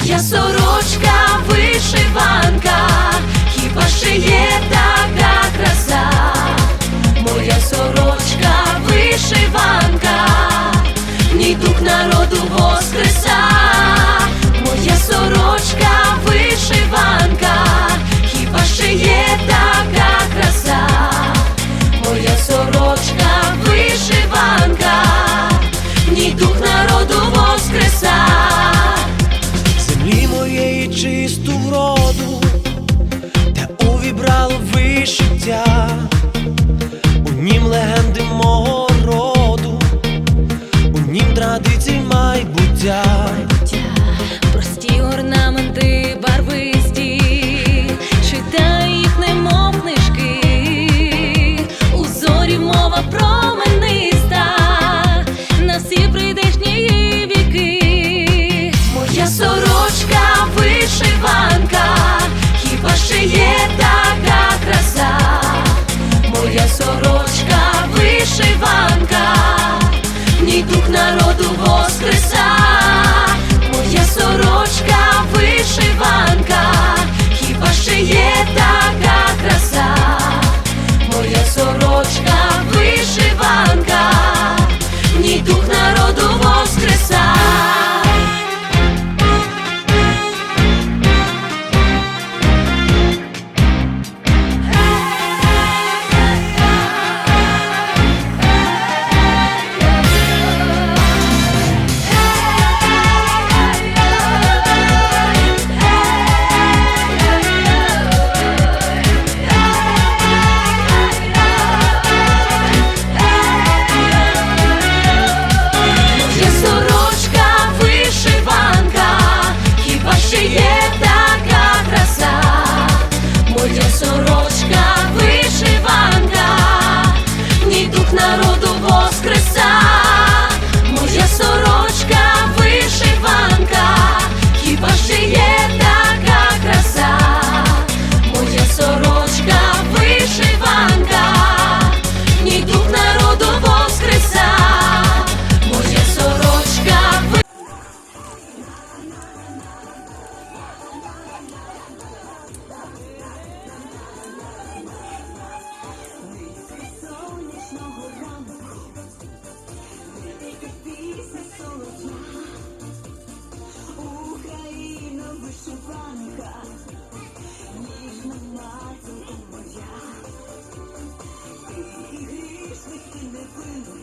Моя сорочка вишиванка, хіба ще є така? pronto. so 그래도